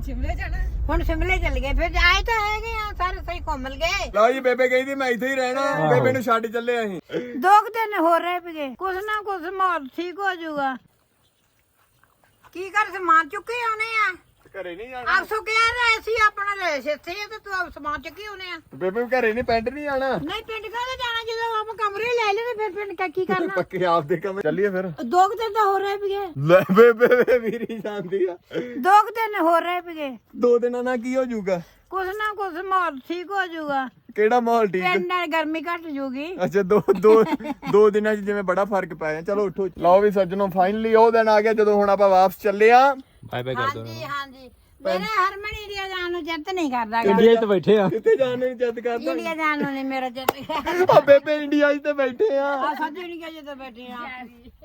ਹੁਣ ਸ਼ਿਮਲੇ ਜਾਣਾ? ਹੁਣ ਸ਼ਿਮਲੇ ਚੱਲ ਗਏ ਫਿਰ ਆਏ ਤਾਂ ਹੈਗੇ ਆ ਸਾਰੇ ਸਹੀ ਘੁੰਮ ਲਏ ਲਓ ਜੀ ਬੇਬੇ ਕਹਿੰਦੀ ਮੈਂ ਇੱਥੇ ਹੀ ਰਹਿਣਾ। ਬੇਬੇ ਨੂੰ ਛੱਡ ਚੱਲੇ ਅਸੀਂ। ਦੋ ਕੁ ਦਿਨ ਹੋਰ ਰਹਿ ਪਏ ਕੁਛ ਨਾ ਕੁਛ ਮਾਹੌਲ ਠੀਕ ਹੋ ਜਾਊਗਾ। ਕੀ ਕਰ ਸਮਾਨ ਚੁੱਕੇ ਆਉਣੇ ਆ? ਘਰੇ ਨਹੀਂ ਜਾਣਾ ਆਪ ਸੋ ਕਹਿ ਰਹੇ ਸੀ ਆਪਣਾ ਲੈ ਸਿੱਥੇ ਤੇ ਤੂੰ ਆਪ ਸਮਾਨ ਚੁੱਕੇ ਆਉਣੇ ਆ? ਬੇਬੇ ਘਰੇ ਨਹੀਂ ਪਿੰਡ ਨਹੀਂ ਜਾਣਾ ਨਹੀਂ ਪਿੰਡ ਕਾਹਦੇ ਜਾਣਾ ਜਦੋਂ ਆਪ ਕਮਰੇ ਲੈ ਲਏ ਤੇ ਫਿਰ ਪਿੰਡ ਕਾ ਕੀ ਕਰਨਾ? ਪੱਕੇ ਆਪਦੇ ਕੰਮ ਚੱਲੀਏ ਫਿਰ। ਦੋ ਕੁ ਦਿਨ ਤਾਂ ਹੋਰ ਰਹਿ ਪਏ ਲੈ ਬੇਬੇ ਵੀਰੀ ਜਾਂਦੀ ਆ। ਦੋ ਕੁ ਦਿਨ ਰਹਿ ਦੋ ਦਿਨਾਂ ਨਾਲ ਕੀ ਹੋ ਜਾਊਗਾ? ਕੁਛ ਨਾ ਕੁਛ ਮਾਹੌਲ ਠੀਕ ਹੋ ਜਾਊਗਾ। ਕਿਹੜਾ ਮਾਹੌਲ ਠੀਕ? ਪਿੰਡ ਨਾਲ ਗਰਮੀ ਘਟ ਜੂਗੀ ਅੱਛਾ ਦੋ ਦੋ ਦੋ ਦਿਨਾਂ 'ਚ ਜਿਵੇਂ ਬੜਾ ਫ਼ਰਕ ਪੈ ਗਿਆ ਚਲੋ ਉੱਠੋ। ਲਓ ਵੀ ਸੱਜਣੋ ਫਾਈਨਲੀ ਉਹ ਦਿਨ ਆ ਗਿਆ ਜਦੋਂ ਹੁਣ ਆਪਾਂ ਵਾਪਸ ਚੱਲੇ ਆ। ਬਾਏ ਬਾਏ ਕਰ ਦੋ ਹਾਂਜੀ ਹਾਂਜੀ। ਮੇਰੇ ਹਰਮਨ ਇੰਡੀਆ ਜਾਣ ਨੂੰ ਚਿੱਤ ਨਹੀਂ ਕਰਦਾ ਗਾ। ਇੰਡੀਆ 'ਚ ਤਾਂ ਬੈਠੇ ਆ। ਕਿੱਥੇ ਜਾਣ ਨੂੰ ਜਦ ਕਰਦਾ? ਇੰਡੀਆ ਜਾਣ ਨੂੰ ਨਹੀਂ ਮੇਰਾ ਕਰਦਾ ਆ ਬੇਬੇ ਇੰਡੀਆ 'ਚ ਤੇ ਬੈਠੇ ਆ। ਆ ਸੱਜੇ ਨਹੀਂ ਕਹੇ ਜਦੋਂ ਬੈਠੇ ਆ।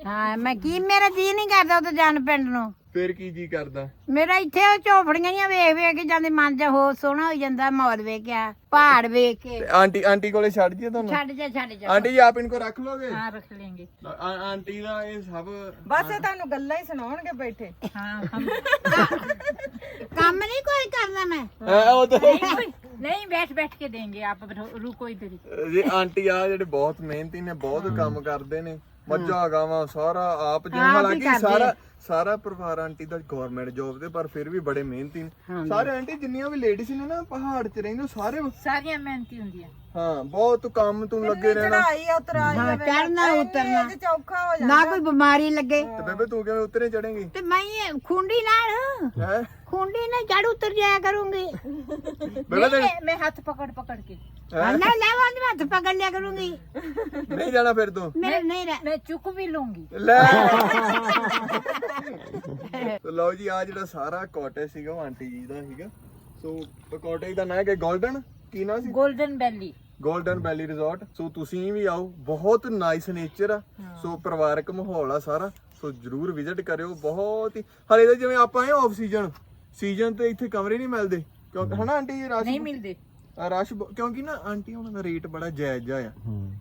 ਹਾਂ ਮੈਂ ਕੀ ਮੇਰਾ ਜੀ ਨਹੀਂ ਕਰਦਾ ਉਹ ਜਾਣ ਪਿੰਡ ਨੂੰ। ਫੇਰ ਕੀ ਜੀ ਕਰਦਾ? ਮੇਰਾ ਇੱਥੇ ਉਹ ਝੋਪੜੀਆਂ ਜਿਹੀਆਂ ਵੇਖ ਵੇਖ ਕੇ ਜਾਂਦੇ ਮਨ ਜਾ ਹੋ ਸੋਹਣਾ ਹੋ ਜਾਂਦਾ ਮਾਹੌਲ ਵੇਖ ਕੇ ਪਹਾੜ ਵੇਖ ਕੇ। ਤੇ ਆਂਟੀ ਆਂਟੀ ਕੋਲੇ ਛੱਡ ਜੀ ਤੁਹਾਨੂੰ? ਛੱਡ ਜਾ ਛੱਡ ਜਾ। ਆਂਟੀ ਜੀ ਆਪ ਇਨਕੋ ਰੱਖ ਲੋਗੇ ਹਾਂ ਰੱਖ ਲੈਂਗੇ। ਆ- ਆਂਟੀ ਦਾ ਇਹ ਸਭ ਬਸ ਇਹ ਤੁਹਾਨੂੰ ਗੱਲਾਂ ਹੀ ਸੁਣਾਉਣਗੇ ਬੈਠੇ। ਹਾਂ ਕੰਮ ਨਹੀਂ ਕੋਈ ਕਰਨਾ ਮੈਂ। ਐ ਉਹ ਤਾਂ ਨਹੀਂ ਬੈਠ ਬੈਠ ਕੇ ਦੇਂਗੇ ਆਪ ਰੁਕੋ ਇਧਰ ਹੀ। ਜੀ ਆਂਟੀ ਆ ਜਿਹੜੇ ਬਹੁਤ ਮਿਹਨਤੀ ਨੇ ਬਹੁਤ ਕੰਮ ਕਰਦੇ ਨੇ ਮੱਝਾਂ ਗਾਵਾਂ ਸਾਰਾ ਆਪ ਜਿਵੇਂ ਹਾਲਾਂਕਿ। ਸਾਰਾ ਸਾਰਾ ਪਰਿਵਾਰ ਆਂਟੀ ਦਾ ਗਵਰਨਮੈਂਟ ਜੌਬ ਤੇ ਪਰ ਫਿਰ ਵੀ ਬੜੇ ਮਿਹਨਤੀ ਨੇ। ਸਾਰੇ ਆਂਟੀ ਜਿੰਨੀਆਂ ਵੀ ਲੇਡੀਜ਼ ਨੇ ਨਾ ਪਹਾੜ 'ਚ ਰਹਿੰਦੇ ਸਾਰੇ ਸਾਰੀਆਂ ਮਿਹਨਤੀ ਹੁੰਦੀਆਂ। ਹਾਂ ਬਹੁਤ ਕੰਮ ਤੋਂ ਲੱਗੇ ਰਹਿਣਾ। ਚੜਾਈ ਉਤਰਾਈ ਹਾਂ ਚੜਨਾ ਉਤਰਨਾ। ਇਹ ਚੌਖਾ ਹੋ ਜਾਂਦਾ। ਨਾ ਕੋਈ ਬਿਮਾਰੀ ਲੱਗੇ। ਤੇ ਬੇਬੇ ਤੂੰ ਕਿਵੇਂ ਉੱਤਰੇ ਚੜੇਂਗੀ ਤੇ ਮੈਂ ਖੁੰਡੀ ਨਾਲ ਹੈ? ਖੁੰਡੀ ਨਾਲ ਚੜ ਉਤਰ ਜਾਇਆ ਕਰੂੰਗੀ। ਬੇਬੇ ਮੈਂ ਹੱਥ ਪਕੜ ਪਕੜ ਕੇ। ਹੈਂ? ਨਾ ਲੈ ਵਾਂਦ ਹੱਥ ਪਕੜ ਲਿਆ ਕਰੂੰਗੀ। ਨਹੀਂ ਜਾਣਾ ਫਿਰ ਤੂੰ। ਮੇਰੇ ਨਹੀਂ ਰਹਿ ਮੈਂ ਚੁੱਕ ਵੀ ਲੂੰਗੀ ਲੈ। ਤੇ ਲਓ ਜੀ ਆ ਜਿਹੜਾ ਸਾਰਾ ਕਾਟੇਜ ਸੀਗਾ ਉਹ ਆਂਟੀ ਜੀ ਦਾ ਸੀਗਾ। ਸੋ ਕਾਟੇਜ ਦਾ ਨਾਂ ਹੈ ਗੋਲਡਨ? ਕੀ ਨਾਂ ਸੀ? Golden valley golden valley resort. So ਤੁਸੀਂ ਵੀ ਆਓ। ਬਹੁਤ ਨਾਈਸ ਨੇਚਰ ਆ। ਸੋ ਪਰਿਵਾਰਕ ਮਾਹੌਲ ਆ ਸਾਰਾ। ਸੋ ਜਰੂਰ ਵਿਜ਼ਿਟ ਕਰਿਓ। ਬਹੁਤ ਹੀ ਹਲੇ ਤਾਂ ਜਿਵੇਂ ਆਪਾਂ ਆਏ ਆਫ ਸੀਜ਼ਨ ਸੀਜ਼ਨ ਤੇ ਇੱਥੇ ਕਮਰੇ ਨਹੀਂ ਮਿਲਦੇ। ਕਿਉਂਕਿ ਹਨਾ ਆਂਟੀ ਜੀ ਰਸ਼ ਨਹੀਂ ਮਿਲਦੇ। ਰਸ਼ ਬ- ਕਿਉਂਕਿ ਨਾ ਆਂਟੀ ਉਹਨਾਂ ਦਾ ਰੇਟ ਬੜਾ ਜਾਇਜ਼ ਜਿਹਾ ਆ।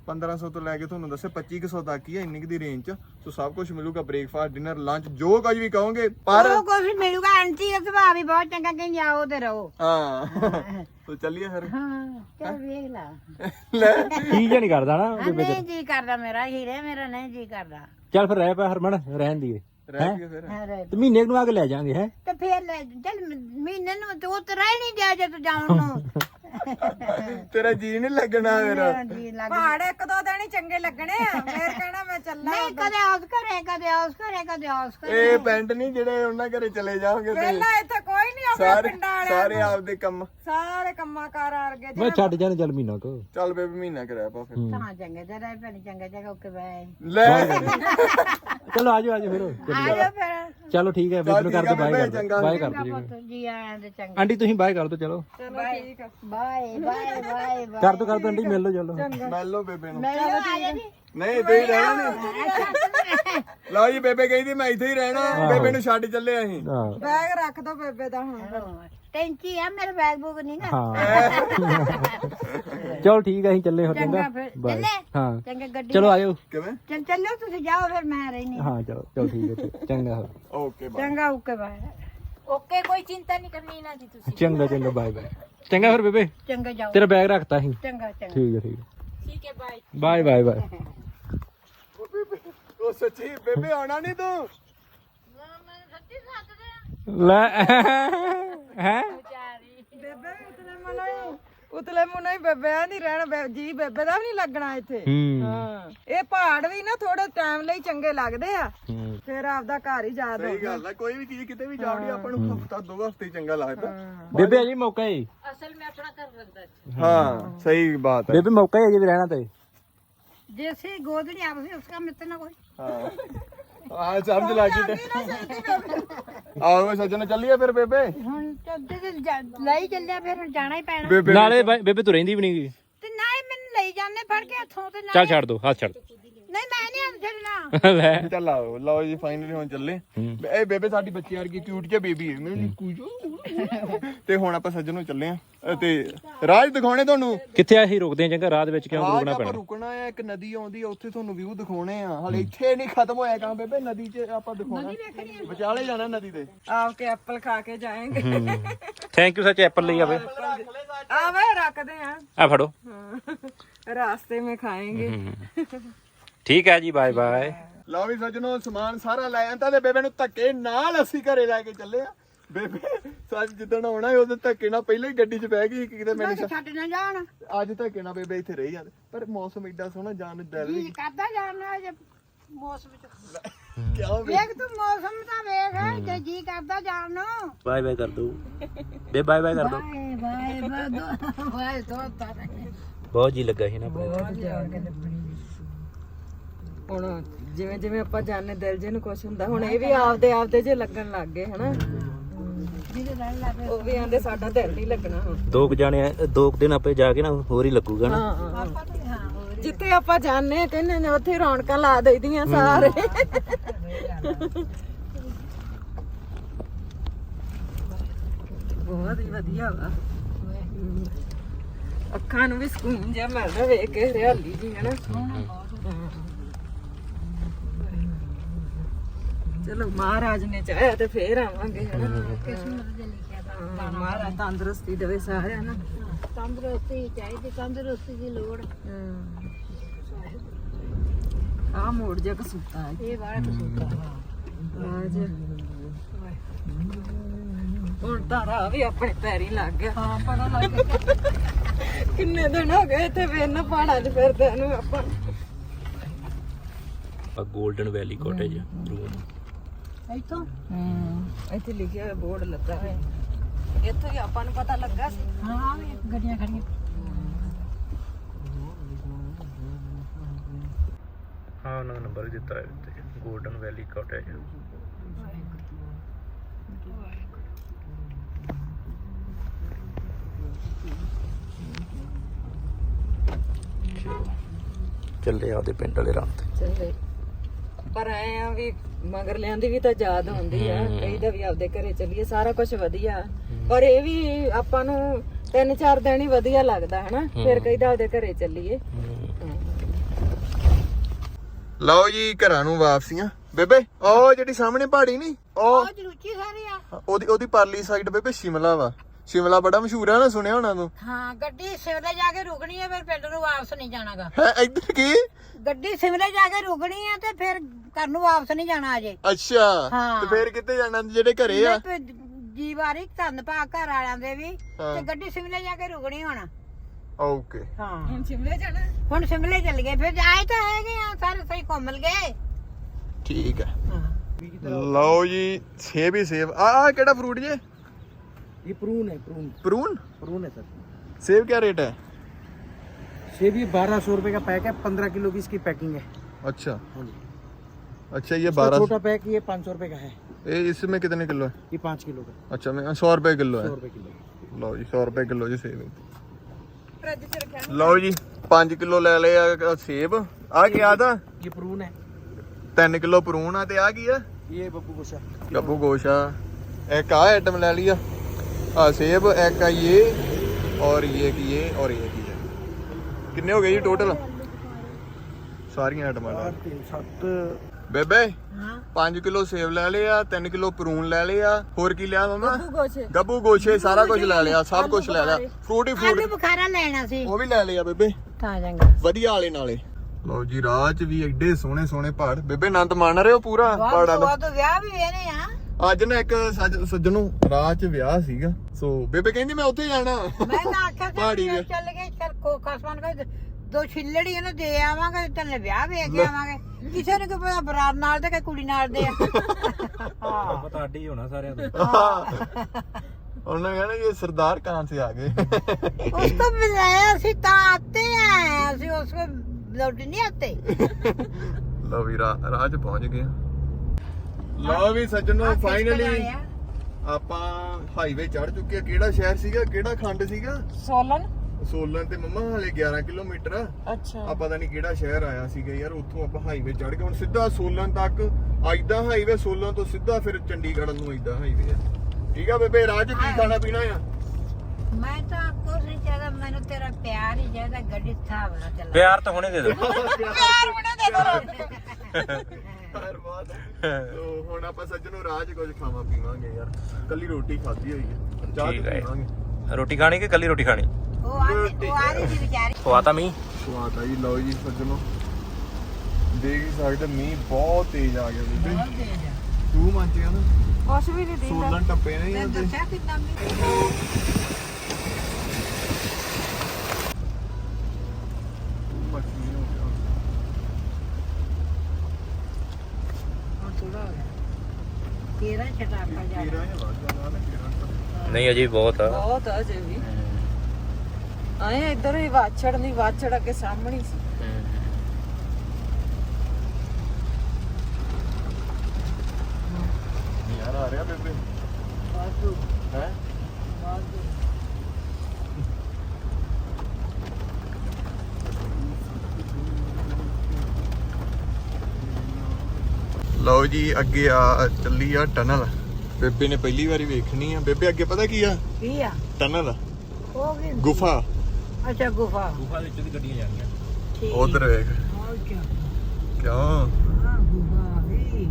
1500 ਤੋਂ ਲੈ ਕੇ ਤੁਹਾਨੂੰ ਦੱਸਿਆ 2500 ਤੱਕ ਹੀ ਆ ਇੰਨੀ ਕੁ ਦੀ ਰੇਂਜ ਚ। ਸੋ ਸਭ ਕੁਝ ਮਿਲੂਗਾ ਬ੍ਰੇਕਫਾਸਟ ਡਿਨਰ ਲੰਚ ਜੋ ਕੁਝ ਵੀ ਕਹੋਗੇ ਪਰ ਉਹ ਕੁਝ ਮਿਲੂਗਾ ਆਂਟੀ ਦਾ ਸੁਭਾਅ ਵੀ ਬਹੁਤ ਚੰਗਾ ਕਹਿੰਦੀ ਆਓ ਤੇ ਰਹੋ। ਹਾਂ। ਸੋ ਚੱਲੀਏ ਫਿਰ। ਹਾਂ ਚੱਲ ਵੇਖ ਲਾ। ਲੈ। ਕੀ ਜਾਂ ਨਹੀਂ ਕਰਦਾ ਨਾ ਹਾਂ, ਨਹੀਂ ਜੀ ਕਰਦਾ ਮੇਰਾ ਹੀਰੇ ਮੇਰਾ ਨਹੀਂ ਜੀ ਕਰਦਾ। ਚੱਲ ਫਿਰ ਰਹਿ ਪਾ ਹਰਮਨ ਰਹਿਣ ਦੀਏ। ਰਹਿ ਗਏ ਫਿਰ। ਹਾਂ, ਰਹਿ। ਤੇ ਮਹੀਨੇ ਕੁ ਨੂੰ ਆ ਕੇ ਲੈ ਜਾਾਂਗੇ ਹੈ? ਤੇ ਫੇਰ ਲੈ ਚੱਲ ਮਹੀਨੇ ਨੂੰ ਤੂੰ ਤੇ ਰਹਿ ਨਹੀਂ ਜਾ ਜੇ ਤੂੰ ਜਾਣ ਨੂੰ। ਤੇਰਾ ਜੀ ਨਹੀਂ ਲੱਗਣਾ ਮੇਰਾ ਮੇਰਾ ਜੀ ਲੱਗ ਪਹਾੜ ਇੱਕ ਦੋ ਦਿਨ ਹੀ ਚੰਗੇ ਲੱਗਣੇ ਆ। ਫੇਰ ਕਹਿਣਾ ਮੈਂ ਚੱਲਾਂ ਨਹੀਂ ਕਦੇ ਆਉਸ ਕਰੇ ਕਦੇ ਆਉਸ ਕਰੇ ਕਦੇ ਆਉਸ ਕਰੇ ਇਹ ਪਿੰਡ ਨਹੀਂ ਜਿਹੜੇ ਉਹਨਾਂ ਘਰੇ ਚਲੇ ਜਾਓਗੇ ਤੇ ਪਹਿਲਾਂ ਇੱਥੇ ਕੋਈ ਨਹੀਂ ਆਪਣੇ ਸਾਰੇ ਪਿੰਡਾਂ ਵਾਲਿਆਂ ਸਾਰੇ ਆਪਦੇ ਕੰਮ। ਸਾਰੇ ਕੰਮਾਂ ਕਾਰਾਂ ਵਰਗੇ ਮੈਂ ਛੱਡ ਜਾਣ ਚੱਲ ਮਹੀਨਾ ਕੋ। ਚੱਲ ਬੇਬੀ ਮਹੀਨਾ ਕਰਿਆ ਪਾ ਫਿਰ। ਤਾਂ ਚੰਗੇ ਤੇ ਰਹਿ ਪੈਣੀ ਚੰਗਾ ਜਗਾ ਓਕੇ ਬਾਏ ਲੈ। ਚਲੋ ਆਜੋ ਆਜੋ ਫਿਰ। ਆ ਜਾ ਫਿਰ। ਚਲੋ ਠੀਕ ਹੈ ਬੇਬੇ ਨੂੰ ਕਰ ਦੋ ਬਾਏ ਕਰ ਬਾਏ ਕਰ ਦੋ ਜੀ ਪੁੱਤ ਜੀ ਆਇਆਂ ਤੇ ਚੰਗਾ। ਆਂਟੀ ਤੁਸੀਂ ਬਾਏ ਕਰ ਦੋ ਚਲੋ। ਚਲੋ ਠੀਕ ਆ। ਬਾਏ। ਬਾਏ ਬਾਏ ਬਾਏ ਕਰ ਦੋ ਕਰ ਦੋ ਆਂਟੀ ਮਿਲ ਲਓ ਚਲੋ ਮਿਲ ਲਓ ਬੇਬੇ ਨੂੰ। ਮੈਂ ਆ ਜਾ ਨਹੀਂ ਤੁਸੀਂ ਰਹਿਣਾ ਨਹੀਂ ਲਓ ਜੀ ਬੇਬੇ ਕਹਿੰਦੀ ਮੈਂ ਇੱਥੇ ਹੀ ਰਹਿਣਾ। ਬੇਬੇ ਨੂੰ ਛੱਡ ਚੱਲੇ ਅਸੀਂ। ਹਾਂ। ਬੈਗ ਰੱਖ ਦੋ ਬੇਬੇ ਦਾ ਹੁਣ। ਟੈਂਕੀ ਆ ਮੇਰੇ ਬੈਗ ਬੁੱਕ ਨਹੀਂ ਗਾ ਹਾਂ। ਚਲੋ ਠੀਕ ਹੈ ਅਸੀਂ ਚੱਲੇ ਹੋ ਚੰਗਾ। ਚੰਗਾ ਫਿਰ। ਬਾਏ ਚੱਲੇ? ਹਾਂ। ਚੰਗਾ ਗੱਡੀ ਚਲੋ ਆਜੋ ਕਿਵੇਂ? ਚੱਲ ਚੱਲੋ ਤੁਸੀਂ ਜਾਓ ਫਿਰ ਮੈਂ ਰਹਿਣੀ ਹਾਂ ਚਲੋ ਚਲੋ ਠੀਕ ਹੈ ਚੰਗਾ। Okay bye. ਚੰਗਾ ਓਕੇ ਬਾਏ। ਓਕੇ ਕੋਈ ਚਿੰਤਾ ਨਹੀਂ ਕਰਨੀ ਨਾ ਦੀ ਤੁਸੀਂ। ਚੰਗਾ ਚੰਗਾ ਬਾਏ ਬਾਏ ਚੰਗਾ ਫਿਰ ਬੇਬੇ। ਚੰਗਾ ਜਾਓ। ਤੇਰਾ ਬੈਗ ਰੱਖਤਾ ਸੀ। ਚੰਗਾ ਚੰਗਾ। ਠੀਕ ਹੈ ਠੀਕ ਹੈ। ਠੀਕ ਹੈ ਬਾਏ ਬਾਏ ਬਾਏ ਬਾਏ ਉਹ ਸੱਚੀ ਬੇਬੇ ਆਉਣਾ ਨਹੀਂ ਤੂੰ? ਮੈਨੂੰ ਸੱਚੀ ਸੱਚ ਦੇ ਲੈ। ਹੈ? ਵਿਚਾਰੀ ਬੇਬੇ ਵੀ ਉਤਲੇ ਮਨੋਂ ਹੀ ਉਤਲੇ ਮਨੋਂ ਹੀ ਬੇਬੇ ਆ ਨਹੀਂ ਰਹਿਣਾ ਬੇ- ਜੀ ਬੇਬੇ ਦਾ ਵੀ ਨਹੀਂ ਲੱਗਣਾ ਇੱਥੇ। ਹੂੰ। ਹਾਂ। ਇਹ ਪਹਾੜ ਵੀ ਨਾ ਥੋੜੇ ਟਾਈਮ ਲਈ ਚੰਗੇ ਲੱਗਦੇ ਆ। ਹੂੰ। ਫਿਰ ਆਪਦਾ ਘਰ ਹੀ ਯਾਦ ਸਹੀ ਗੱਲ ਆ ਕੋਈ ਵੀ ਚੀਜ਼ ਕਿਤੇ ਵੀ ਜਾਵੜੀ ਆਪਾਂ ਨੂੰ ਹਫਤਾ ਦੋ ਹਫਤੇ ਚੰਗਾ ਲੱਗਦਾ ਬੇਬੇ ਅਜੇ ਮੌਕਾ ਹੈ ਅਸਲ ਮੈਂ ਆਪਣਾ ਘਰ ਰੱਖਦਾ ਹਾਂ ਸਹੀ ਬਾਤ ਹੈ ਬੇਬੇ ਮੌਕਾ ਹੈ ਅਜੇ ਵੀ ਰਹਿਣਾ ਤੇ जैसे गोदड़ी आपसे उसका मित्र कोई ਹਾਂ ਆ ਸਮਝ ਲੱਗ ਗਈ ਆਓ ਸੱਜਣ ਚੱਲੀਏ ਫਿਰ ਬੇਬੇ ਹੁਣ ਤੇ ਲਈ ਚੱਲਿਆ ਫਿਰ ਹੁਣ ਜਾਣਾ ਹੀ ਪੈਣਾ ਬੇਬੇ ਨਾਲੇ ਬੇ- ਬੇਬੇ ਤੂੰ ਰਹਿੰਦੀ ਵੀ ਨਹੀਂ ਗਈ ਤੇ ਨਾ ਹੀ ਮੈਨੂੰ ਲਈ ਜਾਂਦੇ ਫੜ ਕੇ ਹੱਥੋਂ ਤੇ ਨਾ ਚੱਲ ਛੱਡ ਦੋ ਹੱਥ ਛੱਡ ਨਹੀਂ ਮੈਂ ਨਹੀਂ ਹੱਥ ਛੱਡਣਾ ਲੈ। ਚੱਲ ਆਓ ਲਓ ਜੀ ਫਾਈਨਲੀ ਹੁਣ ਚੱਲੇ। ਬੇ- ਇਹ ਬੇਬੇ ਸਾਡੀ ਬੱਚੀ ਵਰਗੀ ਕਿਊਟ ਜਿਹਾ ਬੇਬੀ ਹੈ। ਮੈਨੂੰ ਕੁਝ ਤੇ ਹੁਣ ਆਪਾਂ ਸੱਜਣ ਨੂੰ ਚੱਲੇ ਆ। ਤੇ ਰਾਜ ਦਿਖਾਉਣੇ ਤੁਹਾਨੂੰ? ਕਿੱਥੇ ਆਹੀ ਰੁਕਦੇ ਆ ਚੰਗਾ ਰਾਹ ਦੇ ਵਿੱਚ ਕਿਉਂ ਰੁਕਣਾ ਆਪਾਂ ਪੈਣਾ? ਰੁਕਣਾ ਹੈ ਇੱਕ ਨਦੀ ਆਉਂਦੀ ਹੈ ਉੱਥੇ ਤੁਹਾਨੂੰ ਵਿਊ ਦਿਖਾਉਣੇ ਆ। ਹਲੇ ਇੱਥੇ ਨਹੀਂ ਖਤਮ ਹੋਇਆ ਕੰਮ ਬੇਬੇ ਨਦੀ 'ਚ ਆਪਾਂ ਦਿਖਾਉਣਾ। ਵਿਚਾਲੇ ਜਾਣਾ ਨਦੀ ਦੇ ਆਪਕੇ ਐਪਲ ਖਾ ਕੇ ਜਾਏਂਗੇ। ਥੈਂਕ ਯੂ ਸੱਚ ਐਪਲ ਲਈ ਆਵੇ। ਆਵੇ ਰੱਖਦੇ ਆ। ਆ ਫੜੋ। ਰਾਸਤੇ ਮੇ ਖਾਏਂਗੇ। ਠੀਕ ਹੈ ਜੀ ਬਾਏ ਬਾਏ ਲਓ ਵੀ ਸੱਜਣੋ ਸਮਾਨ ਸਾਰਾ ਲੈ ਆਂਦਾ ਤੇ ਬੇਬੇ ਨੂੰ ਧੱਕੇ ਨਾਲ ਅਸੀਂ ਘਰੇ ਲੈ ਕੇ ਚੱਲੇ ਆ ਬੇਬੇ ਸੱਚ ਜਿੱਦਣ ਆਉਣਾ ਸੀ ਉਦੋਂ ਧੱਕੇ ਨਾਲ ਪਹਿਲਾਂ ਹੀ ਗੱਡੀ 'ਚ ਬਹਿ ਗਈ ਕਿਤੇ ਮੈਨੂੰ ਛੱਡ ਨਾ ਜਾਣ ਅੱਜ ਧੱਕੇ ਨਾਲ ਬੇਬੇ ਇੱਥੇ ਰਹੀ ਜਾਂਦੇ ਪਰ ਮੌਸਮ ਏਡਾ ਸੋਹਣਾ ਜਾਣ ਨੂੰ ਦਿਲ ਜੀ ਵੀ ਕਰਦਾ ਜਾਣਾ ਜੇ ਮੌਸਮ ਚ ਕਿਆ ਵੇ ਵੇਖ ਤੂੰ ਮੌਸਮ ਤਾਂ ਵੇਖ ਜੇ ਜੀ ਕਰਦਾ ਜਾਣ ਨੂੰ ਬਾਏ ਬਾਏ ਕਰ ਦੋ ਬੇ ਬਾਏ ਬਾਏ ਕਰ ਦੋ ਬਾਏ ਬਾਏ ਬਾਏ ਬਾਏ ਦੋਸਤਾਂ ਬਹੁਤ ਜੀ ਲੱਗਾ ਸੀ ਨਾ ਆਪਣੇ ਹੁਣ ਜਿਵੇਂ ਜਿਵੇਂ ਆਪਾਂ ਜਾਣਨੇ ਦਿਲ ਜੇ ਨੂੰ ਕੁਛ ਹੁੰਦਾ ਹੁਣ ਇਹ ਵੀ ਆਪਦੇ ਆਪਦੇ ਜੇ ਲੱਗਣ ਲੱਗ ਗਏ ਹਨਾ? ਜਿਹਦੇ ਰਹਿਣ ਲੱਗ ਉਹ ਵੀ ਆਂਦੇ ਸਾਡਾ ਦਿਲ ਨਹੀਂ ਲੱਗਣਾ ਹੁਣ ਦੋ ਕੁ ਜਾਣੇ ਦੋ ਕੁ ਦਿਨ ਆਪੇ ਜਾ ਕੇ ਨਾ ਹੋਰ ਹੀ ਲੱਗੂਗਾ ਨਾ। ਹਾਂ ਹਾਂ ਹਾਂ। ਜਿੱਥੇ ਆਪਾਂ ਜਾਣਨੇ ਆ ਕਹਿੰਦੇ ਨੇ ਉੱਥੇ ਰੌਣਕਾਂ ਲਾ ਦਈਦੀਆਂ ਸਾਰੇ। ਬਹੁਤ ਹੀ ਵਧੀਆ ਵਾ। ਅੱਖਾਂ ਨੂੰ ਵੀ ਸਕੂਨ ਜਿਹਾ ਮਿਲਦਾ ਵੇਖ ਕੇ ਹਰਿਆਲੀ ਜੀ ਹਨਾ? ਚਲੋ ਮਹਾਰਾਜ ਨੇ ਚਾਹਿਆ ਤੇ ਫੇਰ ਆਵਾਂਗੇ ਹਨਾ? ਕਿਸਮਤ ਦੇ ਲਿਖਿਆ ਤਾਂ। ਹਾਂ, ਮਹਾਰਾਜ ਤੰਦਰੁਸਤੀ ਦੇਵੇ ਸਾਰਿਆਂ ਨੂੰ। ਤੰਦਰੁਸਤੀ ਚਾਹੀਦੀ ਤੰਦਰੁਸਤੀ ਦੀ ਲੋੜ। ਆ ਮੋੜ ਜਿਹਾ ਕਸੂਤਾ ਹੈ। ਇਹ ਵਾਲਾ ਕਸੂਤਾ। ਰਾਜ ਹੁਣ ਤਾਂ ਰਾਹ ਵੀ ਆਪਣੇ ਪੈਰੀ ਲੱਗ ਗਿਆ। ਹਾਂ ਪਤਾ ਲੱਗ ਗਿਆ। ਕਿੰਨੇ ਦਿਨ ਹੋ ਗਏ ਇੱਥੇ ਵੇਨ ਪਹਾੜਾਂ 'ਚ ਫਿਰਦੇ ਨੂੰ ਆਪਾਂ। ਆ 골ਡਨ ਵੈਲੀ ਕਾਟੇਜ ਰੂਮ ਇੱਥੋਂ? ਹੂੰ। ਇੱਥੇ ਲਿਖਿਆ ਹੋਇਆ ਬੋਰਡ ਲੱਗਾ ਹੋਇਆ ਇੱਥੋਂ ਹੀ ਆਪਾਂ ਨੂੰ ਪਤਾ ਲੱਗਾ ਸੀ। ਹਾਂ ਵੀ ਗੱਡੀਆਂ ਖੜੀਆਂ। ਹਾਂ ਉਹਨਾਂ ਨੰਬਰ ਦਿੱਤਾ ਹੈ ਤੇ 골ਡਨ ਵੈਲੀ ਕਾਟੇਜ ਚੱਲੇ ਆਉਦੇ ਪਿੰਡ ਵਾਲੇ ਰਾਹ ਤੇ। ਚੱਲੇ। ਪਰ ਐ ਆ ਵੀ ਮਗਰ ਲਿਆਂਦੀ ਵੀ ਤਾਂ ਯਾਦ ਹੁੰਦੀ ਆ ਕਈਦਾ ਵੀ ਆਪਦੇ ਘਰੇ ਚੱਲੀਏ ਸਾਰਾ ਕੁਝ ਵਧੀਆ। ਪਰ ਇਹ ਵੀ ਆਪਾਂ ਨੂੰ ਤਿੰਨ ਚਾਰ ਦਿਨ ਹੀ ਵਧੀਆ ਲੱਗਦਾ ਹਨਾ? ਫਿਰ ਕਈਦਾ ਆਪਦੇ ਘਰੇ ਚੱਲੀਏ। ਲਓ ਜੀ ਘਰਾਂ ਨੂੰ ਵਾਪਸੀਆਂ। ਬੇਬੇ ਉਹ ਜਿਹੜੀ ਸਾਹਮਣੇ ਪਹਾੜੀ ਨਹੀਂ ਉਹ ਉਹ ਜਰੂਚੀ ਸਾਰੇ ਆ। ਉਹਦੀ ਉਹਦੀ ਪਰਲੀ ਸਾਈਡ ਬੇਬੇ ਸ਼ਿਮਲਾ ਵਾ। ਸ਼ਿਮਲਾ ਬੜਾ ਮਸ਼ਹੂਰ ਹੈ ਨਾ ਸੁਣਿਆ ਹੋਣਾ ਤੂੰ? ਹਾਂ ਗੱਡੀ ਸਿਵਲੇ ਜਾ ਕੇ ਰੁਕਣੀ ਹੈ ਫਿਰ ਪਿੰਡ ਨੂੰ ਵਾਪਸ ਨਹੀਂ ਜਾਣਾਗਾ। ਹੈ ਇੱਧਰ ਕੀ? ਗੱਡੀ ਸਿਵਲੇ ਜਾ ਕੇ ਰੁਕਣੀ ਹੈ ਤੇ ਫਿਰ ਘਰ ਨੂੰ ਵਾਪਸ ਨਹੀਂ ਜਾਣਾ ਅਜੇ। ਅੱਛਾ ਹਾਂ। ਤੇ ਫੇਰ ਕਿੱਥੇ ਜਾਣਾ ਜਿਹੜੇ ਘਰੇ ਆ? ਜੀ ਵਾਰੀ ਧੰਨ ਪਾ ਘਰ ਵਾਲਿਆਂ ਦੇ ਵੀ ਹਾਂ। ਤੇ ਗੱਡੀ ਸਿਮਲੇ ਜਾ ਕੇ ਰੁਕਣੀ ਹੁਣ। ਓਕੇ। ਹਾਂ। ਹੁਣ ਸ਼ਿਮਲੇ ਜਾਣਾ? ਹੁਣ ਸਿਮਲੇ ਚੱਲ ਗਏ ਫਿਰ ਆਏ ਤਾਂ ਹੈਗੇ ਆ ਸਾਰੇ ਸਹੀ ਘੁੰਮ ਗਏ ਠੀਕ ਹੈ। ਲਓ ਜੀ ਸੇਬ ਹੀ ਸੇਬ। ਆ ਆ ਕਿਹੜਾ ਫਰੂਟ ਜੇ? ये प्रून है प्रून ਪ੍ਰੂਨ प्रून है सर ਸੇਬ क्या रेट है सेब ये बारह सौ रुपए का पैक है पंद्रह किलो की इसकी पैकिंग है अच्छा हाँ जी अच्छा ये इसका बारह छोटा पैक ये पाँच सौ रुपए का है ये इसमें कितने किलो है ये पाँच किलो का अच्छा मैं सौ रुपए किलो सौ है रुपए किलो ਲਓ ਜੀ 100 ਰੁਪਏ ਕਿਲੋ ਜੀ ਸੇਬ ਫ੍ਰਿਜ 'ਚ ਰੱਖਿਆ ਲਓ ਜੀ 5 ਕਿਲੋ ਲੈ ਲਏ ਆ ਸੇਬ ਆ ਕੀ ਆਦਾ ये प्रून है 3 ਕਿਲੋ ਪਰੂਨ ਆ ਤੇ ਆ ਕੀ ਆ ये बब्बू गोशा ਗੱਬੂ ਗੋਸ਼ਾ ਇੱਕ ਆ ਆਈਟਮ ਲੈ ਲਈ ਆ ਆ ਸੇਬ ਇੱਕ ਆ ਇਹ ਔਰ ਇਹ ਕੀ ਇਹ ਔਰ ਇਹ ਕੀ ਹੈ ਕਿੰਨੇ ਹੋ ਗਏ ਜੀ ਟੋਟਲ ਸਾਰੀਆਂ ਆਈਟਮਾਂ ਲਾ ਕੇ। ਬੇਬੇ ਹਾਂ। 5 ਕਿਲੋ ਸੇਬ ਲੈ ਲਿਆ 3 ਕਿਲੋ ਪਰੂਨ ਲੈ ਲਿਆ ਹੋਰ ਕੀ ਲਿਆ ਮਮਾ? ਤੂੰ ਗੱਬੂ ਗੋਸ਼ੇ ਸਾਰਾ ਕੁਝ ਲੈ ਲਿਆ ਸਭ ਕੁਝ ਲੈ ਲਿਆ। ਫਰੂਟ ਹੀ ਬੁਖਾਰਾ ਲੈਣਾ ਸੀ। ਉਹ ਵੀ ਲੈ ਲਿਆ ਬੇਬੇ। ਤਾਂ ਚੰਗਾ ਵਧੀਆ ਵਾਲੇ ਨਾਲੇ। ਲਓ ਜੀ ਰਾਹ ਵੀ ਐਡੇ ਸੋਹਣੇ ਸੋਹਣੇ ਪਹਾੜ। ਬੇਬੇ ਆਨੰਦ ਮਾਣ ਰਹੇ ਹੋ ਪੂਰਾ ਪਹਾੜਾਂ ਦਾ? ਵੱਧ ਵਿਆਹ ਵੀ ਵੇਨੇ ਆ। ਅੱਜ ਨਾ ਇੱਕ ਸੱਜਣੋ ਰਾਹ 'ਚ ਵਿਆਹ ਸੀਗਾ ਸੋ ਬੇਬੇ ਕਹਿੰਦੀ ਮੈਂ ਉੱਥੇ ਜਾਣਾ। ਮੈਂ ਤਾਂ ਆਖਿਆ ਚੱਲ ਗਏ ਚੱਲ ਕੋਕਾ ਸਮਾਨ ਕਰ ਦੋ ਛਿੱਲੜੀ ਇਹਨਾਂ ਦੇ ਆਵਾਂਗੇ ਤੇ ਵਿਆਹ ਵੇਖ ਕੇ ਆਵਾਂਗੇ। ਕਿਸੇ ਨੂੰ ਕੀ ਪਤਾ ਨਾਲ ਤੇ ਕਿ ਕੁੜੀ ਨਾਲ ਦੇ ਹਾਂ। ਪਤਾ ਅੱਡ ਹੋਣਾ ਸਾਰਿਆਂ ਦਾ ਉਹਨਾਂ ਕਹਿੰਦਾ ਇਹ ਸਰਦਾਰ ਕਾਂ ਸੇ ਆ ਗਏ। ਉਸ ਤੋਂ ਮਿਲਿਆ ਅਸੀਂ ਤਾਂ ਆਤੇ ਆਏ ਅਸੀਂ ਉਸ ਕੋ ਲੌਟ ਨਹੀਂ ਆਤੇ। ਲੋ ਵੀ ਰਾਹ ਪਹੁੰਚ ਗਏ ਲਓ ਵੀ ਸੱਜਣੋ ਫਾਈਨਲੀ ਆਪਾਂ ਹਾਈਵੇ ਚੜ ਚੁੱਕੇ ਆ। ਕਿਹੜਾ ਸ਼ਹਿਰ ਸੀਗਾ? ਕਿਹੜਾ ਖੰਡ ਸੀਗਾ? ਸੋਲਨ। ਸੋਲਨ ਤੇ ਮੰਮਾ ਹਲੇ 11 ਕਿਲੋਮੀਟਰ ਆ। ਅੱਛਾ। ਆ ਪਤਾ ਨਹੀਂ ਕਿਹੜਾ ਸ਼ਹਿਰ ਆਇਆ ਸੀਗਾ ਯਾਰ ਉੱਥੋਂ ਆਪਾਂ ਹਾਈਵੇ ਚੜ ਗਏ। ਹੁਣ ਸਿੱਧਾ ਸੋਲਨ ਤੱਕ ਆਈਦਾ ਹਾਈਵੇ ਸੋਲਨ ਤੋਂ ਸਿੱਧਾ ਫਿਰ ਚੰਡੀਗੜ੍ਹ ਨੂੰ ਆਈਦਾ ਹਾਈਵੇ ਆ। ਠੀਕ ਆ ਬੇਬੇ ਰਾਜ ਕੀ ਖਾਣਾ ਪੀਣਾ ਆ? ਮੈਂ ਤਾਂ ਕੁਛ ਨਹੀਂ ਚਾਹਦਾ ਮੈਨੂੰ ਤੇਰਾ ਪਿਆਰ ਹੀ ਚਾਹਦਾ ਗੱਡੀ ਹਿਸਾਬ ਨਾਲ ਚੱਲਾ ਪਿਆਰ ਤਾਂ ਹੁਣੇ ਦੇ ਦੋ ਹਰ ਬਾਤ ਸੋ ਹੁਣ ਆਪਾਂ ਸੱਜਣੋ ਰਾਜ ਕੁਝ ਖਾਵਾ ਪੀਵਾਂਗੇ ਯਾਰ। ਕੱਲੀ ਰੋਟੀ ਖਾਧੀ ਹੋਈ ਹੈ। ਚਾਹ ਤੇ ਠੀਕ ਹੈ। ਪੀਵਾਂਗੇ। ਰੋਟੀ ਖਾਣੀ ਕਿ ਕੱਲੀ ਰੋਟੀ ਖਾਣੀ? ਉਹ ਆਦੀ ਉਹ ਆਦੀ ਸੀ ਵਿਚਾਰੀ। ਖਵਾਤਾ ਮੀ ਸਵਾਦ ਆ ਜੀ ਲਓ ਜੀ ਸੱਜਣੋ। ਦੇਖ ਹੀ ਸਕਦੇ ਮੀਂਹ ਬਹੁਤ ਤੇਜ਼ ਆ ਗਿਆ ਬੀਬੀ ਬਹੁਤ ਤੇਜ਼ ਆ। ਤੂੰ ਮੰਚਿਆ ਨਾ। ਕੁਛ ਵੀ ਨਹੀਂ ਦਿੰਦਾ ਸੋਲਨ ਟੱਪੇ ਨੇ ਦੱਸਿਆ ਕਿੰਨਾ ਮੀਂਹ ਮੱਛੀ ਹੋ ਗਿਆ ਹੁਣ ਥੋੜਾ ਹੋ ਗਿਆ ਤੇਰਾ ਛਟਾਪਾ ਜਾ ਤੇਰਾ ਹੀ ਲੱਗ ਜਾਣਾ ਨਾ ਤੇਰਾ ਨਹੀਂ ਅਜੇ ਬਹੁਤ ਆ ਬਹੁਤ ਆ ਜੇ ਵੀ ਆਏ ਇੱਧਰ ਹੀ ਵਾਛੜ ਨਹੀਂ ਵਾਛੜ ਅੱਗੇ ਸਾਹਮਣੇ ਹੀ ਸੀ ਯਾਰ ਆ ਰਿਹਾ ਬੇਬੇ ਵਾਧੂ ਹੈ ਵਾਧੂ ਲਓ ਜੀ ਅੱਗੇ ਆ ਚੱਲੀ ਆ ਟਨਲ। ਬੇਬੇ ਨੇ ਪਹਿਲੀ ਵਾਰੀ ਵੇਖਣੀ ਆ। ਬੇਬੇ ਅੱਗੇ ਪਤਾ ਕੀ ਆ? ਕੀ ਆ? ਟਨਲ। ਹੋ ਗਈ ਗੁਫਾ। ਅੱਛਾ ਗੁਫਾ। ਗੁਫਾ ਦੇ ਵਿੱਚ ਦੀ ਗੱਡੀਆਂ ਜਾਂਦੀਆਂ। ਠੀਕ। ਉਧਰ ਵੇਖ। ਹੋਰ ਕੀ ਕਿਉਂ? ਹਾਂ ਗੁਫਾ ਵੀ।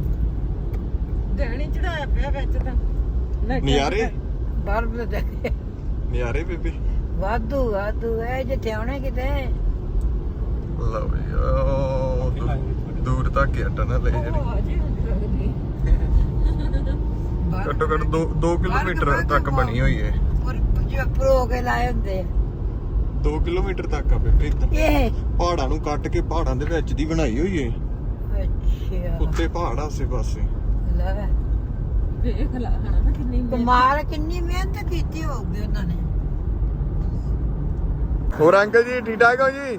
ਗਹਿਣੀ ਚੜਾਇਆ ਪਿਆ ਵਿੱਚ ਤਾਂ। ਨਿਆਰੇ? ਬਰਫ ਦੇ ਦੇ ਨਿਆਰੇ ਬੇਬੇ? ਵਾਧੂ ਵਾਧੂ। ਐ ਜਿੱਥੇ ਆਉਣੇ ਕਿਤੇ ਲਓ ਜੀ ਉਹ ਦੂ- ਦੂਰ ਤੱਕ ਆ ਟਨਲ ਇਹ ਜਿਹੜੀ। ਘੱਟੋ ਘੱਟ 2 ਕਿਲੋਮੀਟਰ ਤੱਕ ਬਣੀ ਹੋਈ ਹੈ ਪਰ ਕੇ ਲਾਏ ਹੁੰਦੇ ਆ। 2 ਕਿਲੋਮੀਟਰ ਤੱਕ ਆ ਬੇਬੇ ਇੱਧਰ ਇਹ? ਪਹਾੜਾਂ ਨੂੰ ਕੱਟ ਕੇ ਪਹਾੜਾਂ ਦੇ ਵਿੱਚ ਦੀ ਬਣਾਈ ਹੋਈ ਹੈ ਅੱਛਾ। ਉੱਤੇ ਪਹਾੜ ਆਸੇ ਪਾਸੇ। ਲੈ। ਵੇਖ ਲਾ ਨਾ ਕਿੰਨੀ। ਕਮਾਲ ਕਿੰਨੀ ਮਿਹਨਤ ਕੀਤੀ ਹੋਊਗੀ ਉਹਨਾਂ ਨੇ। ਹੋਰ ਅੰਕਲ ਜੀ ਠੀਕ ਠਾਕ ਹੋ ਜੀ?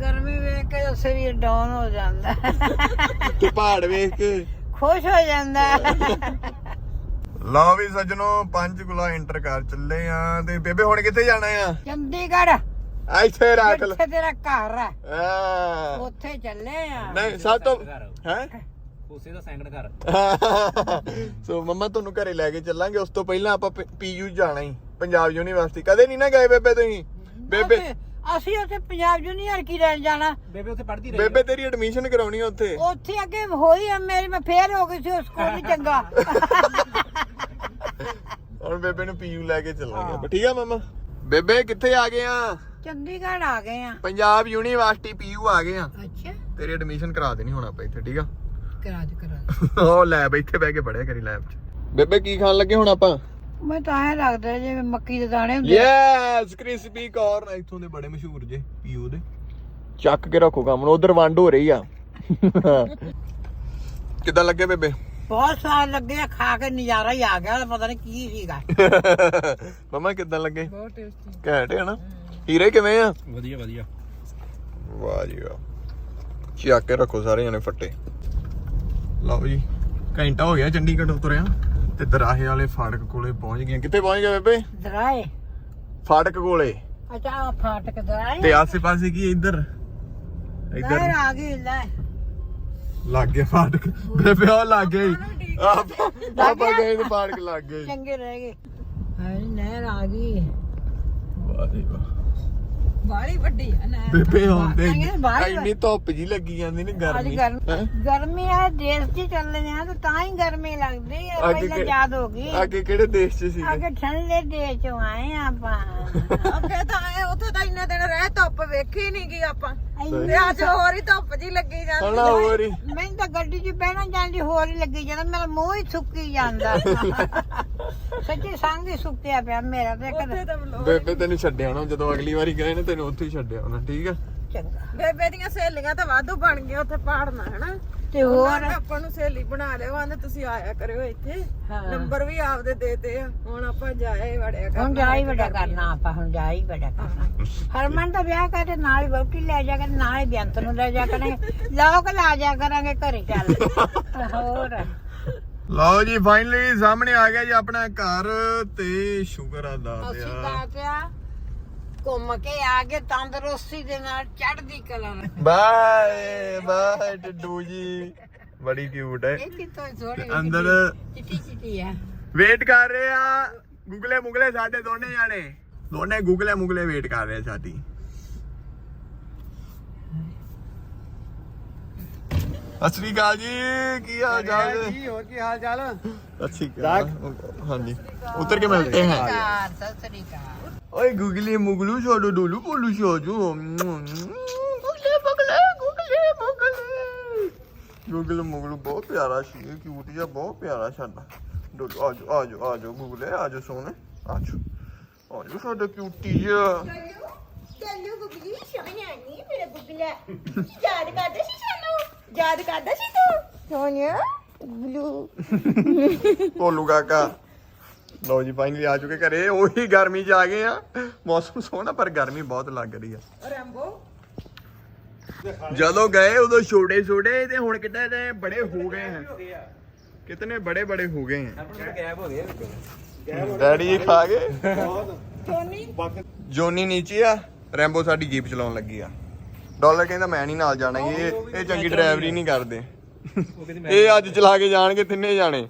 ਗਰਮੀ ਵੇਖ ਕੇ ਸਰੀਰ ਡਾਊਨ ਹੋ ਜਾਂਦਾ। ਤੇ ਪਹਾੜ ਵੇਖ ਕੇ। ਖੁਸ਼ ਹੋ ਜਾਂਦਾ। ਲਓ ਵੀ ਸੱਜਣੋ ਪੰਜ ਗੁਲਾ ਇੰਟਰ ਕਰ ਚੱਲੇ ਆ ਤੇ ਬੇਬੇ ਹੁਣ ਕਿੱਥੇ ਜਾਣਾ ਆ? ਚੰਡੀਗੜ੍ਹ। ਇੱਥੇ ਰੱਖ ਲੈ। ਜਿੱਥੇ ਤੇਰਾ ਘਰ ਹੈ ਆ। ਉੱਥੇ ਚੱਲੇ ਆ। ਨਹੀਂ ਸਭ ਤੋਂ ਹੈ? ਉਸੇ ਦਾ ਸੈਂਕੜ ਘਰ। ਸੋ ਮੰਮਾ ਤੁਹਾਨੂੰ ਘਰੇ ਲੈ ਕੇ ਚੱਲਾਂਗੇ। ਉਸ ਤੋਂ ਪਹਿਲਾਂ ਆਪਾਂ ਪੀਯੂ ਜਾਣਾ ਹੀ ਪੰਜਾਬ ਯੂਨੀਵਰਸਿਟੀ। ਕਦੇ ਨਹੀਂ ਨਾ ਗਏ ਬੇਬੇ ਤੁਸੀਂ? ਬੇਬੇ ਅਸੀਂ- ਉੱਥੇ ਪੰਜਾਬ ਜੂਨੀਅਰ ਕੀ ਰਹਿਣ ਜਾਣਾ? ਬੇਬੇ ਉੱਥੇ ਪੜ੍ਹਦੀ ਬੇਬੇ ਤੇਰੀ ਐਡਮਿਸ਼ਨ ਕਰਾਉਣੀ ਆ ਉੱਥੇ। ਉੱਥੇ ਅੱਗੇ ਹੋਈ ਆ ਮੇਰੀ ਮੈਂ ਫੇਰ ਹੋ ਗਈ ਸੀ ਉਸ ਕੋਲ ਵੀ ਚੰਗਾ। ਹੁਣ ਬੇਬੇ ਨੂੰ ਪੀਯੂ ਲੈ ਕੇ ਚੱਲਾਂਗੇ। ਆਪਾਂ ਠੀਕ ਆ ਮਮਾ? ਬੇਬੇ ਕਿੱਥੇ ਆ ਗਏ ਆ? ਚੰਡੀਗੜ੍ਹ ਆ ਗਏ ਆ। ਪੰਜਾਬ ਯੂਨੀਵਰਸਿਟੀ ਪੀਯੂ ਆ ਗਏ ਆ। ਅੱਛਾ। ਤੇਰੀ ਐਡਮਿਸ਼ਨ ਕਰਾ ਦੇਣੀ ਹੁਣ ਆਪਾਂ ਇੱਥੇ ਠੀਕ ਆ? ਕਰਾ ਦੇ ਕਰਾ ਉਹ ਲੈਬ ਇੱਥੇ ਬਹਿ ਕੇ ਪੜਿਆ ਕਰੀ ਲੈਬ 'ਚ। ਬੇਬੇ ਕੀ ਖਾਣ ਲੱਗੇ ਹੁਣ ਆਪਾਂ। ਮੈਂ ਤਾਂ ਐ ਲੱਗਦਾ ਜਿਵੇਂ ਮੱਕੀ ਦੇ ਦਾਣੇ ਹੁੰਦੇ। ਯੈਸ ਕ੍ਰਿਸਪੀ ਕਾਰਨ ਇੱਥੋਂ ਦੇ ਬੜੇ ਮਸ਼ਹੂਰ ਜੇ ਪੀਯੂ ਦੇ ਚੱਕ ਕੇ ਰੱਖੋ ਕੰਮ ਨੂੰ ਉਧਰ ਵੰਡ ਹੋ ਰਹੀ ਆ। ਕਿੱਦਾਂ ਲੱਗੇ ਬੇਬੇ? ਬਹੁਤ ਸਵਾਦ ਲੱਗੇ ਆ, ਖਾ ਕੇ ਨਜ਼ਾਰਾ ਹੀ ਆ ਗਿਆ ਪਤਾ ਨਹੀਂ ਕੀ ਸੀਗਾ। ਮਮਾ ਕਿੱਦਾਂ ਲੱਗੇ? ਬਹੁਤ ਟੇਸਟੀ ਘੈਂਟ ਹੈ ਨਾ? ਹੀਰੇ ਕਿਵੇਂ ਆ? ਵਧੀਆ ਵਧੀਆ। ਵਾਹ ਜੀ ਵਾਹ। ਚੱਕ ਕੇ ਰੱਖੋ ਸਾਰੇ ਜਣੇ ਫੱਟੇ। ਲਓ ਜੀ ਘੰਟਾ ਹੋ ਗਿਆ ਚੰਡੀਗੜ੍ਹ ਉਤਰਿਆ। ਤੇ ਦਰਾਹੇ ਵਾਲੇ ਫਾਟਕ ਕੋਲੇ ਪਹੁੰਚ ਗਏ। ਕਿੱਥੇ ਪਹੁੰਚ ਗਏ ਬੇਬੇ? ਦਰਾਏ ਫਾਟਕ ਕੋਲੇ। ਅੱਛਾ ਆਹ ਫਾਟਕ ਦਰਾਏ ਤੇ ਆਸੇ ਪਾਸੇ ਕੀ ਇੱਧਰ? ਇੱਧਰ? ਆ ਗਈ ਲੈ। ਲੱਗ ਗਿਆ ਫਾਟਕ। ਬੇਬੇ ਉਹ ਲੱਗ ਗਈ ਆਪਾਂ ਆਪਾਂ ਗਏ ਤੇ ਫਾਟਕ ਲੱਗ ਗਏ ਚੰਗੇ ਰਹਿ ਗਏ। ਹਾਂ ਨਹਿਰ ਆ ਗਈ। ਵਾਹ ਜੀ ਵਾਹ। ਬਾਹਲੀ ਵੱਡੀ ਆ ਨਾ ਬੇਬੇ ਹੁੰਦੇ ਇੰਨੀ ਧੁੱਪ ਜੀ ਲੱਗੀ ਜਾਂਦੀ ਨੇ ਗਰਮੀ। ਗਰਮੀ ਆ ਦੇਸ਼ 'ਚ ਚੱਲਦੇ ਆ ਤਾਂ ਤਾਂ ਹੀ ਗਰਮੀ ਲੱਗਦੀ ਆ ਅੱਗੇ ਪਹਿਲਾਂ ਕਿ- ਯਾਦ ਹੋ ਗਈ। ਅੱਗੇ ਕਿਹੜੇ ਦੇਸ਼ 'ਚ ਸੀਗੇ? ਅੱਗੇ ਠੰਡੇ ਦੇਸ਼ 'ਚੋਂ ਆਏ ਆ ਆਪਾਂ। ਅੱਗੇ ਤਾਂ ਆਏ ਉੱਥੇ ਤਾਂ ਇੰਨੇ ਦਿਨ ਰਹਿ ਧੁੱਪ ਵੇਖੀ ਨਹੀਂ ਗਈ ਆਪਾਂ। ਤੇ ਅੱਜ ਹੋਰ ਹੀ ਧੁੱਪ ਜੀ ਲੱਗੀ ਜਾਂਦੀ। ਹਣਾ ਹੋਰ ਹੀ। ਮੈਨੂੰ ਤਾਂ ਗੱਡੀ 'ਚ ਬਹਿਣਾ ਜਾਂਦੀ ਹੋਰ ਹੀ ਲੱਗੀ ਜਾਂਦਾ ਮੇਰਾ ਮੂੰਹ ਹੀ ਸੁੱਕੀ ਜਾਂਦਾ। ਸੱਚੀ ਸੰਗ ਹੀ ਸੁੱਕਿਆ ਪਿਆ ਮੇਰਾ ਤੇ ਉੱਥੇ ਕਦੇ ਤਾਂ ਬਲੋ ਬੇਬੇ ਤੈਨੂੰ ਛੱਡਿਆ ਹੋਣਾ ਜਦੋਂ ਅਗਲੀ ਵਾਰੀ ਗਏ ਨੇ ਤੈਨੂੰ ਉੱਥੇ ਹੀ ਛੱਡਿਆ ਹੋਣਾ ਠੀਕ ਆ? ਚੰਗਾ। ਬੇਬੇ ਦੀਆਂ ਸਹੇਲੀਆਂ ਤਾਂ ਵਾਧੂ ਬਣ ਗਈਆਂ ਉੱਥੇ ਪਹਾੜਨਾ ਹਨਾ? ਤੇ ਹੋਰ? ਆਪਾਂ ਨੂੰ ਸਹੇਲੀ ਬਣਾ ਲਿਓ ਆਂਦੇ ਤੁਸੀਂ ਆਇਆ ਕਰਿਓ ਇੱਥੇ। ਹਾਂ। ਨੰਬਰ ਵੀ ਆਪਦੇ ਦੇਤੇ ਆ। ਹੁਣ ਆਪਾਂ ਜਾਏ ਵੜਿਆ ਹੁਣ ਜਾ ਹੀ ਵੱਡਾ ਕਰਨਾ ਆਪਾਂ ਹੁਣ ਜਾ ਹੀ ਵੱਡਾ ਕਰਨਾ। ਹਰਮਨ ਦਾ ਵਿਆਹ ਕਰਦੇ ਨਾਲ ਹੀ ਵਹੁਟੀ ਲੈ ਜਾ ਕੇ ਨਾਲ ਹੀ ਬੇਅੰਤ ਨੂੰ ਲੈ ਜਾ ਕਰਾਂਗੇ ਲੋਕ ਲਾ ਜਾ ਕਰਾਂਗੇ ਘਰੇ ਚੱਲ। ਹੋਰ? ਲਓ ਜੀ ਫਾਈਨਲੀ ਸਾਹਮਣੇ ਆ ਗਿਆ ਜੀ ਆਪਣਾ ਘਰ ਤੇ ਸ਼ੁਕਰ ਅਦਾ ਅਸੀਂ ਤਾਂ ਪਿਆ ਘੁੰਮ ਕੇ ਆ ਗਏ ਤੰਦਰੁਸਤੀ ਦੇ ਨਾਲ ਚੜ੍ਹਦੀ ਕਲਾ ਨਾਲ। ਬਾਏ ਬਾਏ ਟੱਡੂ ਜੀ। ਬੜੀ ਕਿਊਟ ਹੈ। ਇਹ ਕਿਤੋਂ ਥੋੜੀ ਅੰਦਰ ਚਿੱਟੀ ਚਿੱਟੀ ਆ ਵੇਟ ਕਰ ਰਹੇ ਆ। ਗੁਗਲੇ ਮੁਗਲੇ ਸਾਡੇ ਦੋਨੇ ਜਾਣੇ। ਦੋਨੇ ਗੁਗਲੇ ਮੁਗਲੇ ਵੇਟ ਕਰ ਰਹੇ ਆ ਸਾਡੀ। ਸਤਿ ਸ੍ਰੀ ਅਕਾਲ ਜੀ ਕੀ ਹਾਲ ਚਾਲ ਹੈ ਜੀ ਹੋਰ ਕੀ ਹਾਲ ਚਾਲ ਅੱਛੀ ਗੱਲ ਹਾਂਜੀ ਉਤਰ ਕੇ ਮਿਲਦੇ ਹਾਂ ਸਤਿ ਸ੍ਰੀ ਅਕਾਲ ਓਏ ਗੁਗਲੀ ਮੁਗਲੂ ਛੋੜੋ ਡੋਲੂ ਬੋਲੂ ਛੋੜੋ ਗੁਗਲੇ ਮੁਗਲੇ ਗੁਗਲੇ ਮੁਗਲੇ ਗੁਗਲ ਮੁਗਲੂ ਬਹੁਤ ਪਿਆਰਾ ਸੀ ਕਿਊਟ ਜਿਹਾ ਬਹੁਤ ਪਿਆਰਾ ਸਾਡਾ ਡੋਲੂ ਆਜੋ ਆਜੋ ਆਜੋ ਗੁਗਲੇ ਆਜੋ ਸੋਨੇ ਆਜੋ ਆਜੋ ਸਾਡਾ ਕਿਊਟੀ ਜਿਹਾ ਚੱਲੋ ਗੁਗਲੀ ਸ਼ਾਨ ਆਣੀ ਮੇਰਾ ਗੁਗਲਾ ਯਾਦ ਕਰਦਾ ਸੀ ਸ਼ਾਨ ਯਾਦ ਕਰਦਾ ਸੀ ਤੂੰ ਸੋਹਣਿਆ ਬਲੂ ਭੋਲੂ ਕਾਕਾ ਲਓ ਜੀ ਫਾਈਨਲੀ ਆ ਚੁੱਕੇ ਘਰੇ ਉਹੀ ਗਰਮੀ ਚ ਆ ਗਏ ਆ ਮੌਸਮ ਸੋਹਣਾ ਪਰ ਗਰਮੀ ਬਹੁਤ ਲੱਗ ਰਹੀ ਆ ਰੈਂਬੋ ਜਦੋਂ ਗਏ ਉਦੋਂ ਛੋਟੇ ਛੋਟੇ ਤੇ ਹੁਣ ਕਿਤੇ ਤੇ ਬੜੇ ਹੋ ਗਏ ਹਨ ਕਿਤਨੇ ਬੜੇ ਬੜੇ ਹੋ ਗਏ ਹਨ ਗਾਇਬ ਹੋ ਗਏ ਡੈਡੀ ਜੀ ਖਾ ਗਏ ਜੋਨੀ ਨੀਚੇ ਆ ਰੈਂਬੋ ਸਾਡੀ ਜੀਪ ਚਲਾਉਣ ਲੱਗੀ ਆ। ਡਾਲਰ ਕਹਿੰਦਾ ਮੈਂ ਨਹੀਂ ਨਾਲ ਜਾਣਾ ਜੀ, ਇਹ ਇਹ ਚੰਗੀ ਡਰਾਈਵਰੀ ਨਹੀਂ ਕਰਦੇ। ਇਹ ਅੱਜ ਚਲਾ ਕੇ ਜਾਣਗੇ ਤਿੰਨੇ ਜਾਣੇ।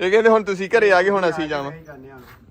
ਇਹ ਕਹਿੰਦੇ ਹੁਣ ਤੁਸੀਂ ਘਰੇ ਆ ਗਏ ਹੁਣ ਅਸੀਂ ਜਾਵਾਂ। जाने